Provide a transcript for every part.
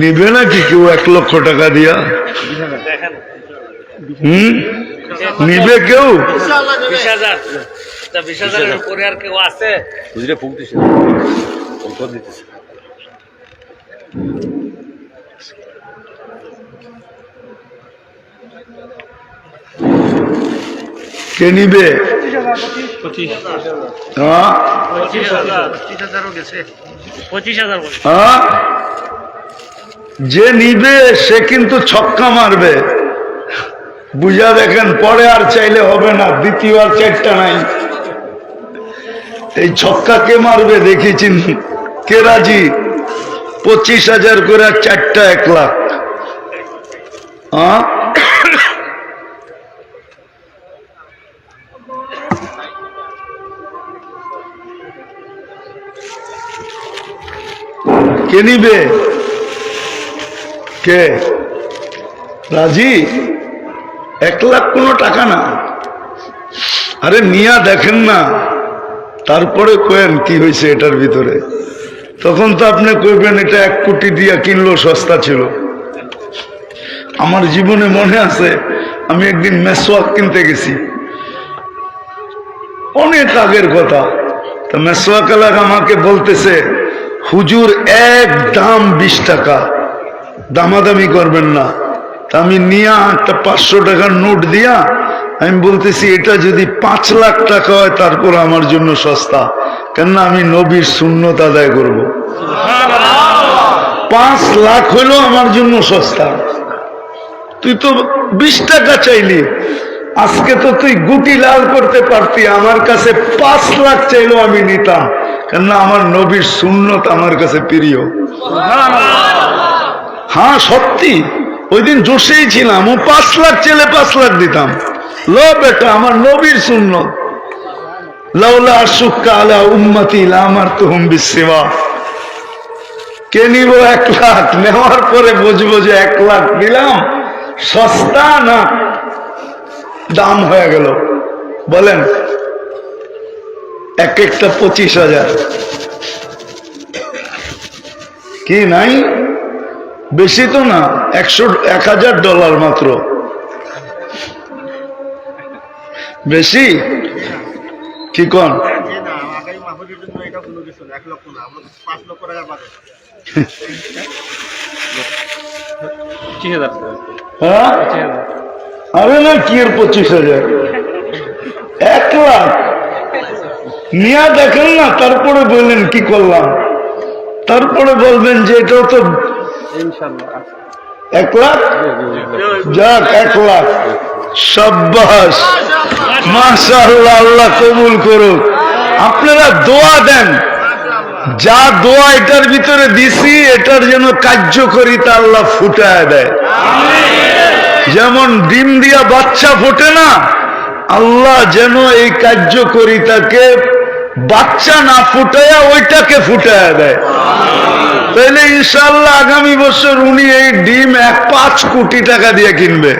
নিবে নাকি কেউ এক লক্ষ টাকা দিয়া? হুম? নিবে কেউ? কে নিবে? যে নিবে সে কিন্তু ছক্কা মারবে। বুঝা দেখেন পরে আর চাইলে হবে না দ্বিতীয় আর চারটা নাই। এই ছক্কা কে মারবে দেখেছেন কে রাজি? পঁচিশ হাজার করে চারটা এক লাখ। হ্যাঁ কে নিবে? কে? রাজি? এক লাখ কোনো টাকা না। আরে নিয়া দেখেন না। তারপরে কোয়েন কি হয়েছে এটার ভিতরে। তখন তো আপনি কইবেন, এটা এক কোটি দিয়া কিনলো, সস্তা ছিল। আমার জীবনে মনে আছে, আমি একদিন মেসোয়াক কিনতে গেছি। অনেক আগের কথা। তো মেসোয়াক এলাক আমাকে বলতেছে হুজুর এক দাম বিশ টাকা। দামাদামি করবেন না। আমি নিয়ে একটা পাঁচশো টাকার নোট দিয়া আমি বলতেছি এটা যদি পাঁচ লাখ টাকা হয় তারপর আমার জন্য সস্তা। কেননা আমি নবীর শূন্যত আদায় করব। পাঁচ লাখ হলো আমার জন্য সস্তা। তুই তো বিশ টাকা চাইলি। আজকে তো তুই গুটি লাল করতে পারতি। আমার কাছে পাঁচ লাখ চাইলেও আমি নিতাম। কেননা আমার নবীর শূন্যত আমার কাছে প্রিয়। হ্যাঁ সত্যি। ওই দিন জোশেই ছিলাম, ও পাঁচ লাখ চেলে পাঁচ লাখ দিতাম। ল বেটা, আমার নবীর শূন্য লাউলা আশুক্কা আলা উম্মতি আমার তো হুম বিসেবা কে নিব এক লাখ? নেওয়ার পরে বুঝব যে এক লাখ দিলাম। সস্তা না? দাম হয়ে গেল। বলেন এক একটা পঁচিশ হাজার। কি, নাই? বেশি তো না, একশো, এক হাজার ডলার মাত্র। বেশি? কি কন? হ্যাঁ? আরে না, কি এর পঁচিশ হাজার? এক লাখ। নিয়া দেখেন না তারপরে বললেন কি করলাম? তারপরে বলবেন যে এটাও তো এক লাখ? যাক এক লাখ। সাব্বাস। মাশাআল্লাহ আল্লাহ কবুল করুক। আপনারা দোয়া দেন। যা দোয়া এটার ভিতরে দিছি এটার যেন কার্যকরিতা আল্লাহ ফুটায় দেয়। যেমন ডিম দিয়া বাচ্চা ফোটে না আল্লাহ যেন এই কার্যকরিতাকে বাচ্চা না ফুটাইয়া ওইটাকে ফুটাইয়া দেয়। তাহলে ইনশাল্লাহ আগামী বছর উনি এই ডিম এক পাঁচ কোটি টাকা দিয়ে কিনবে।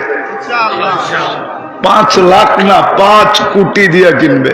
পাঁচ লাখ না পাঁচ কোটি দিয়ে কিনবে।